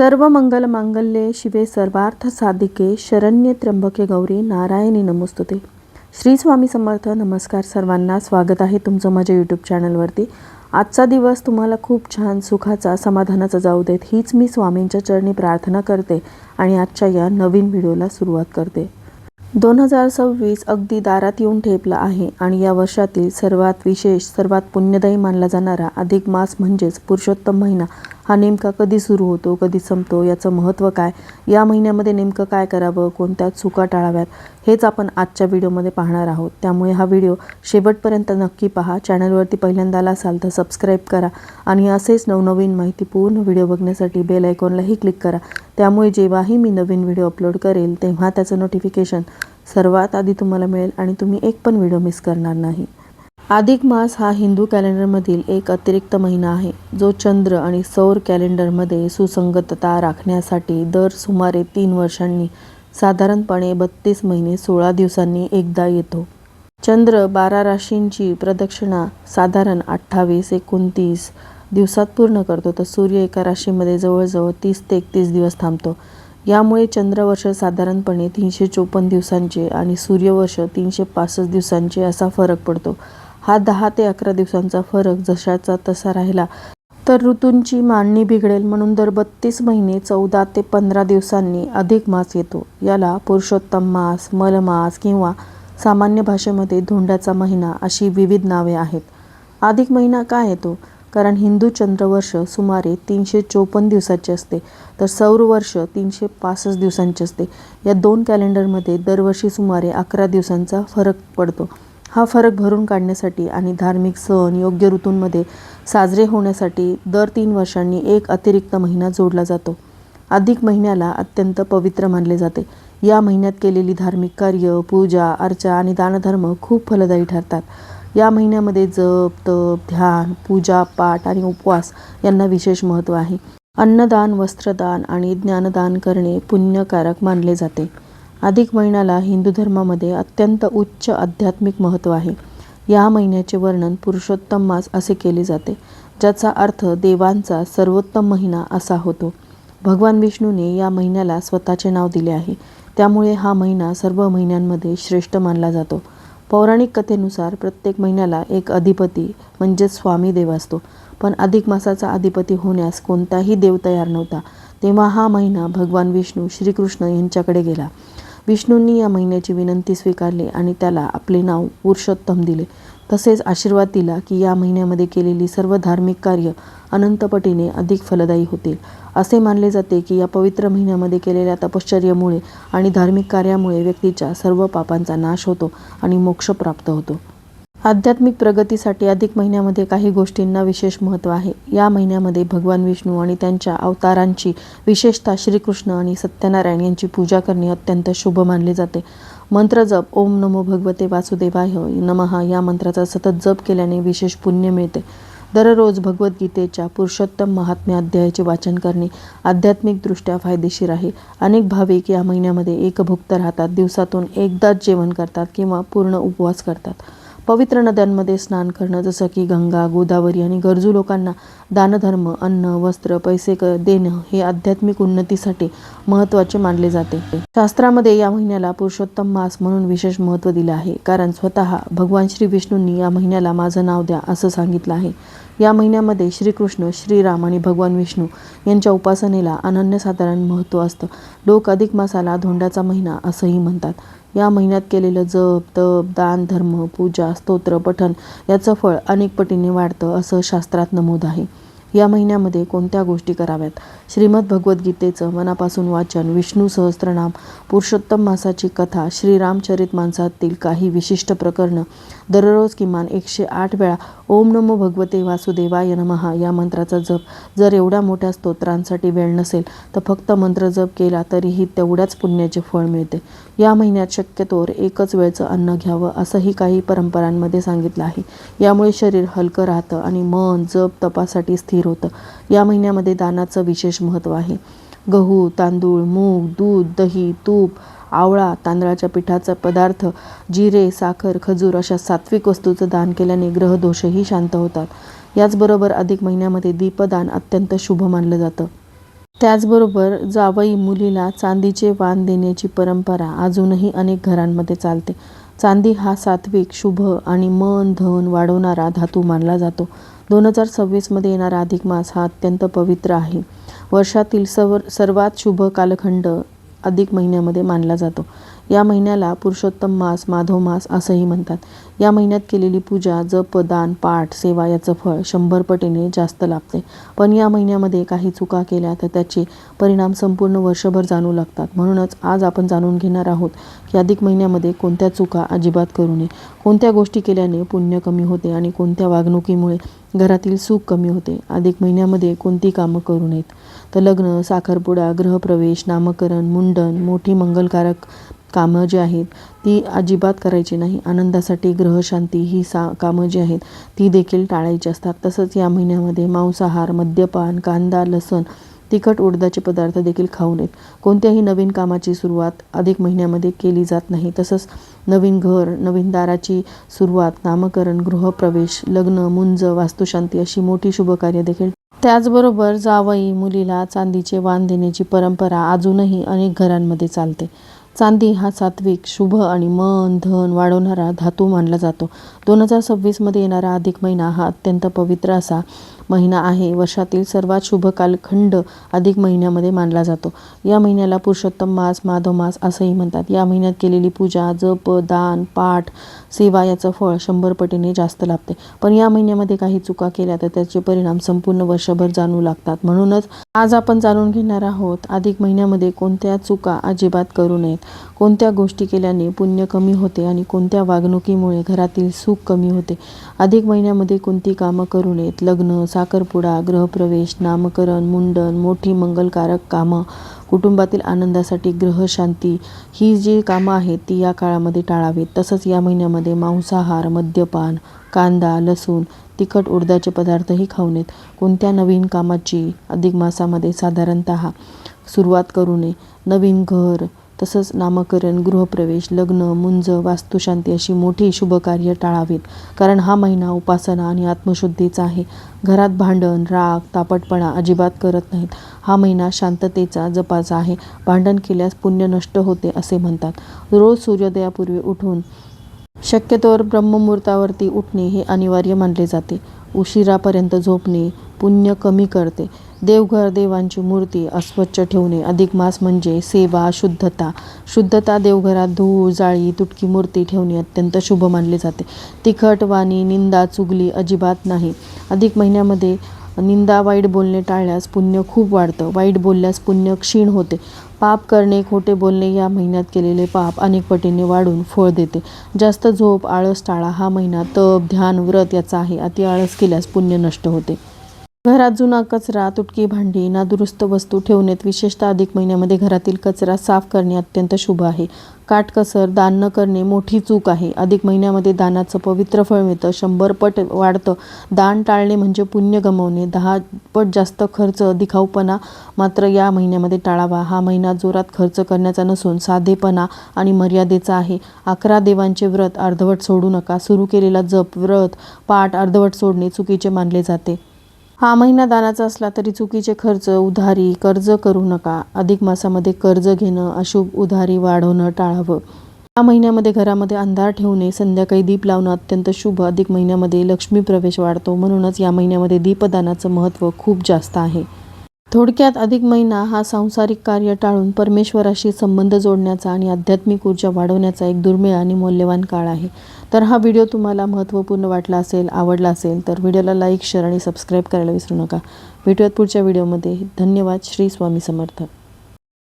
सर्व मंगल मांगल्ये शिवे सर्वार्थ साधिके शरण्य त्र्यंबके गौरी नारायणी नमोस्तुते श्री स्वामी समर्थ नमस्कार सर्वांना स्वागत आहे तुमचं माझ्या यूट्यूब चॅनलवरती आजचा दिवस तुम्हाला खूप छान सुखाचा समाधानाचा जाऊ देत हीच मी स्वामींच्या चरणी प्रार्थना करते आणि आजच्या या नवीन व्हिडिओला सुरुवात करते दोन हजार सव्वीस अगदी दारात येऊन ठेपला आहे आणि या वर्षातील सर्वात विशेष सर्वात पुण्यदायी मानला जाणारा अधिक मास म्हणजेच पुरुषोत्तम महिना हा नेमका कधी सुरू होतो कधी संपतो याचं महत्त्व काय? या महिन्यामध्ये नेमकं काय करावं कोणत्या चुका टाळाव्यात हेच आपण आजच्या व्हिडिओमध्ये पाहणार आहोत. त्यामुळे हा व्हिडिओ शेवटपर्यंत नक्की पहा. चॅनलवरती पहिल्यांदा आला असाल तर सबस्क्राईब करा आणि असेच नवनवीन माहितीपूर्ण व्हिडिओ बघण्यासाठी बेल आयकॉनलाही क्लिक करा. त्यामुळे जेव्हाही मी नवीन व्हिडिओ अपलोड करेल तेव्हा त्याचं नोटिफिकेशन सर्वात आधी तुम्हाला मिळेल आणि तुम्ही एक पण व्हिडिओ मिस करणार नाही. अधिक मास हा हिंदू कॅलेंडरमधील एक अतिरिक्त महिना आहे. जो चंद्र आणि सौर कॅलेंडरमध्ये सुसंगतता राखण्यासाठी दर सुमारे तीन वर्षांनी साधारणपणे बत्तीस महिने सोळा दिवसांनी एकदा येतो. चंद्र बारा राशींची प्रदक्षिणा साधारण अठ्ठावीस एकोणतीस दिवसात पूर्ण करतो तर सूर्य एका राशीमध्ये जवळजवळ तीस ते एकतीस दिवस थांबतो. यामुळे चंद्रवर्ष साधारणपणे तीनशे चोपन्न दिवसांचे आणि सूर्यवर्ष तीनशे पासष्ट दिवसांचे असा फरक पडतो. हा दहा ते अकरा दिवसांचा फरक जशाचा तसा राहिला. तर ऋतूंची मांडणी बिघडेल म्हणून दर बत्तीस महिने चौदा ते पंधरा दिवसांनी अधिक मास येतो. याला पुरुषोत्तम मास मलमास किंवा सामान्य भाषेमध्ये धोंड्याचा महिना अशी विविध नावे आहेत. अधिक महिना का येतो? कारण हिंदू चंद्रवर्ष सुमारे तीनशे चोपन्न दिवसाचे असते. तर सौर वर्ष तीनशे पासष्ट दिवसांचे असते. या दोन कॅलेंडरमध्ये दरवर्षी सुमारे अकरा दिवसांचा फरक पडतो. हा फरक भरून काढण्यासाठी आणि धार्मिक सण योग्य ऋतूंमध्ये साजरे होण्यासाठी दर तीन वर्षांनी एक अतिरिक्त महिना जोडला जातो. अधिक महिन्याला अत्यंत पवित्र मानले जाते. या महिन्यात केलेली धार्मिक कार्य पूजा अर्चा आणि दानधर्म खूप फलदायी ठरतात. या महिन्यामध्ये जप तप ध्यान पूजा पाठ आणि उपवास यांना विशेष महत्त्व आहे. अन्नदान वस्त्रदान आणि ज्ञानदान करणे पुण्यकारक मानले जाते. अधिक महिन्याला हिंदू धर्मामध्ये अत्यंत उच्च आध्यात्मिक महत्त्व आहे. या महिन्याचे वर्णन पुरुषोत्तम मास असे केले जाते ज्याचा अर्थ देवांचा सर्वोत्तम महिना असा होतो. भगवान विष्णूने या महिन्याला स्वतःचे नाव दिले आहे. त्यामुळे हा महिना सर्व महिन्यांमध्ये श्रेष्ठ मानला जातो. पौराणिक कथेनुसार प्रत्येक महिन्याला एक अधिपती म्हणजेच स्वामी देव असतो. पण अधिक मासाचा अधिपती होण्यास कोणताही देव तयार नव्हता. तेव्हा हा महिना भगवान विष्णू श्रीकृष्ण यांच्याकडे गेला. विष्णूंनी या महिन्याची विनंती स्वीकारली आणि त्याला आपले नाव पुरुषोत्तम दिले. तसेच आशीर्वाद दिला की या महिन्यामध्ये केलेली सर्व धार्मिक कार्य अनंतपटीने अधिक फलदायी होतील. असे मानले जाते की या पवित्र महिन्यामध्ये केलेल्या तपश्चर्यामुळे आणि धार्मिक कार्यामुळे व्यक्तीच्या सर्व पापांचा नाश होतो आणि मोक्ष प्राप्त होतो. आध्यात्मिक प्रगतीसाठी अधिक महिन्यामध्ये काही गोष्टींना विशेष महत्त्व आहे. या महिन्यामध्ये भगवान विष्णू आणि त्यांच्या अवतारांची विशेषतः श्रीकृष्ण आणि सत्यनारायण यांची पूजा करणे अत्यंत शुभ मानले जाते. मंत्र जप ओम नमो भगवते वासुदेवाय नमः या मंत्राचा सतत जप केल्याने विशेष पुण्य मिळते. दररोज भगवद्गीतेच्या पुरुषोत्तम महात्म्य अध्यायाचे वाचन करणे आध्यात्मिकदृष्ट्या फायदेशीर आहे. अनेक भाविक या महिन्यामध्ये एकभुक्त राहतात. दिवसातून एकदाच जेवण करतात किंवा पूर्ण उपवास करतात. पवित्र नद्यांमध्ये स्नान करणं जसं की गंगा गोदावरी आणि गरजू लोकांना दानधर्म अन्न वस्त्र पैसे क देणं हे आध्यात्मिक उन्नतीसाठी महत्त्वाचे मानले जाते. शास्त्रामध्ये या महिन्याला पुरुषोत्तम मास म्हणून विशेष महत्त्व दिलं आहे. कारण स्वतः भगवान श्री विष्णूंनी या महिन्याला माझं नाव द्या असं सांगितलं आहे. या महिन्यामध्ये श्रीकृष्ण श्रीराम आणि भगवान विष्णू यांच्या उपासनेला अनन्यसाधारण महत्त्व असतं. लोक अधिक मासाला धोंड्याचा महिना असंही म्हणतात. या महिन्यात केलेलं जप तप दान धर्म पूजा स्तोत्र पठण याचं फळ अनेक पटीने वाढतं असं शास्त्रात नमूद आहे. या महिन्यामध्ये कोणत्या गोष्टी कराव्यात? श्रीमद भगवद्गीतेचं मनापासून वाचन विष्णू सहस्त्रनाम पुरुषोत्तम मासाची कथा श्रीरामचरित मानसातील काही विशिष्ट प्रकरणं दररोज किमान एकशे आठ वेळा ओम नमो भगवते वासुदेवाय नमहा या मंत्राचा जप. जर एवढ्या मोठ्या स्तोत्रांसाठी वेळ नसेल तर फक्त मंत्र जप केला तरीही तेवढ्याच पुण्याचे फळ मिळते. या महिन्यात शक्यतोवर एकच वेळचं अन्न घ्यावं असंही काही परंपरांमध्ये सांगितलं आहे. यामुळे शरीर हलकं राहतं आणि मन जप तपासाठी स्थिर होतं. या महिन्यामध्ये दानाचं विशेष महत्त्व आहे. गहू तांदूळ मूग दूध दही तूप आवळा तांदळाच्या पिठाचा पदार्थ जिरे साखर खजूर अशा सात्विक वस्तूचं दान केल्याने ग्रहदोषही शांत होतात. याचबरोबर अधिक महिन्यामध्ये दीपदान अत्यंत शुभ मानलं जातं. त्याचबरोबर जावई मुलीला चांदीचे वाण देण्याची परंपरा अजूनही अनेक घरांमध्ये चालते. चांदी हा सात्विक शुभ आणि मन धन वाढवणारा धातू मानला जातो. दोन हजार सव्वीसमध्ये येणारा अधिक मास हा अत्यंत पवित्र आहे. वर्षातील सवर सर्वात शुभ कालखंड अधिक महिन्यामध्ये मानला जातो. या महिन्याला पुरुषोत्तम मास माधव मास असंही म्हणतात. या महिन्यात केलेली पूजा जप दान पाठ सेवा याचं फळ शंभर पटीने जास्त लाभते. पण या महिन्यामध्ये काही चुका केल्या तर त्याचे परिणाम संपूर्ण वर्षभर जाणू लागतात. म्हणूनच आज आपण जाणून घेणार आहोत की अधिक महिन्यामध्ये कोणत्या चुका अजिबात करू नये. कोणत्या गोष्टी केल्याने पुण्य कमी होते आणि कोणत्या वागणुकीमुळे घरातील सुख कमी होते. अधिक महिन्यामध्ये कोणती कामं करू नयेत. तर लग्न साखरपुडा गृहप्रवेश नामकरण मुंडन मोठी मंगलकारक कामं जी आहेत ती अजिबात करायची नाही. आनंदासाठी ग्रहशांती ही सा कामं जी आहेत ती देखील टाळायची असतात. तसंच या महिन्यामध्ये मांसाहार मद्यपान कांदा लसण तिखट उडदाचे पदार्थ देखील खाऊ नयेत. कोणत्याही नवीन कामाची सुरुवात अधिक महिन्यामध्ये केली जात नाही. तसंच नवीन घर नवीन दाराची सुरुवात नामकरण गृहप्रवेश लग्न मुंज वास्तुशांती अशी मोठी शुभकार्य देखील त्याचबरोबर जावई मुलीला चांदीचे वाण देण्याची परंपरा अजूनही अनेक घरांमध्ये चालते. चांदी हा सात्विक शुभ आणि मन धन वाढवणारा धातू मानला जातो. दोन हजार सव्वीसमध्ये येणारा अधिक महिना हा अत्यंत पवित्र असा महिना आहे. वर्षातील सर्वात शुभ कालखंड अधिक महिन्यामध्ये मानला जातो. या महिन्याला पुरुषोत्तम मास माधव मास असंही म्हणतात. या महिन्यात केलेली पूजा जप दान पाठ सेवा याचं फळ शंभर पटीने जास्त लाभते. पण या महिन्यामध्ये काही चुका केल्या तर त्याचे परिणाम संपूर्ण वर्षभर जाणू लागतात. म्हणूनच आज आपण जाणून घेणार आहोत अधिक महिन्यामध्ये कोणत्या चुका अजिबात करू नयेत. कोणत्या गोष्टी केल्याने पुण्य कमी होते आणि कोणत्या वागणुकीमुळे घरातील सुख कमी होते. अधिक महिन्यामध्ये कोणती कामं करू नयेत. लग्न साखरपुडा गृहप्रवेश नामकरण मुंडन मोठी मंगलकारक कामं कुटुंबातील आनंदासाठी ग्रहशांती ही जी कामं आहेत ती या काळामध्ये टाळावीत. तसंच या महिन्यामध्ये मांसाहार मद्यपान कांदा लसूण तिखट उडदाचे पदार्थही खाऊ नयेत. कोणत्या नवीन कामाची अधिक मासामध्ये साधारणत सुरुवात करू नये? नवीन घर तसंच नामकरण गृहप्रवेश लग्न मुंज वास्तुशांती अशी मोठी शुभकार्य टाळावीत. कारण हा महिना उपासना आणि आत्मशुद्धीचा आहे. घरात भांडण राग तापटपणा अजिबात करत नाहीत. हा महिना शांततेचा जपाचा आहे. भांडण केल्यास पुण्य नष्ट होते असे म्हणतात. रोज सूर्योदयापूर्वी उठून शक्यतोवर ब्रह्ममुहूर्तावरती उठणे हे अनिवार्य मानले जाते. उशिरापर्यंत झोपणे पुण्य कमी करते. देवघर देवांची मूर्ती अस्वच्छ ठेवणे अधिक मास म्हणजे सेवा शुद्धता. शुद्धता देवघरात धूळ जाळी तुटकी मूर्ती ठेवणे अत्यंत शुभ मानले जाते. तिखट वाणी निंदा चुगली अजिबात नाही. अधिक महिन्यामध्ये निंदा वाईट बोलणे टाळल्यास पुण्य खूप वाढतं. वाईट बोलल्यास पुण्य क्षीण होते. पाप करणे खोटे बोलणे या महिन्यात केलेले पाप अनेक पटीने वाढून फळ देते. जास्त झोप आळस टाळा हा महिना तप ध्यान व्रत याचा आहे. अति आळस केल्यास पुण्य नष्ट होते. घरात जुना कचरा तुटकी भांडी नादुरुस्त वस्तू ठेवण्यात विशेषतः अधिक महिन्यामध्ये घरातील कचरा साफ करणे अत्यंत शुभ आहे. काटकसर दान न करणे मोठी चूक आहे. अधिक महिन्यामध्ये दानाचं पवित्र फळ मिळतं शंभर पट वाढतं. दान टाळणे म्हणजे पुण्य गमवणे. दहा पट जास्त खर्च दिखाऊपणा मात्र या महिन्यामध्ये टाळावा. हा महिना जोरात खर्च करण्याचा नसून साधेपणा आणि मर्यादेचा आहे. अकरा देवांचे व्रत अर्धवट सोडू नका. सुरू केलेला जप व्रत पाठ अर्धवट सोडणे चुकीचे मानले जाते. हा महिना दानाचा असला तरी चुकीचे खर्च उधारी कर्ज करू नका. अधिक मासामध्ये कर्ज घेणं अशुभ उधारी वाढवणं टाळावं. या महिन्यामध्ये घरामध्ये अंधार ठेवणे संध्याकाळी दीप लावणं अत्यंत शुभ. अधिक महिन्यामध्ये लक्ष्मी प्रवेश वाढतो. म्हणूनच या महिन्यामध्ये दीपदानाचं महत्त्व खूप जास्त आहे. थोडक्यात अधिक महिना हा सांसारिक कार्य टाळून परमेश्वराशी संबंध जोडण्याचा आणि आध्यात्मिक ऊर्जा वाढवण्याचा एक दुर्मिळ आणि मौल्यवान काळ आहे. तर हा व्हिडिओ तुम्हाला महत्त्वपूर्ण वाटला असेल आवडला असेल तर व्हिडिओला लाईक शेअर आणि सबस्क्राईब करायला विसरू नका. भेटूयात पुढच्या व्हिडिओमध्ये. धन्यवाद. श्री स्वामी समर्थ.